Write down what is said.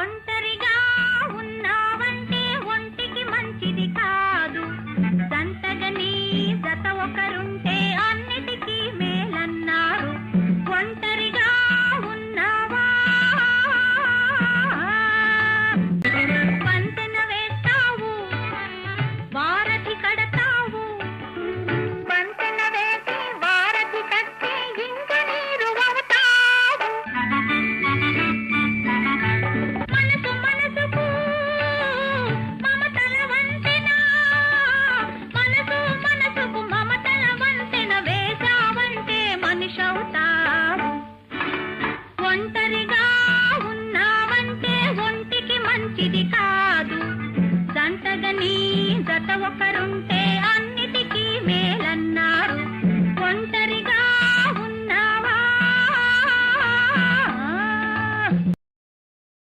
cuánta ఒంటికి మంచిది కాదు. జంటగా నీ జత ఒకరుంటే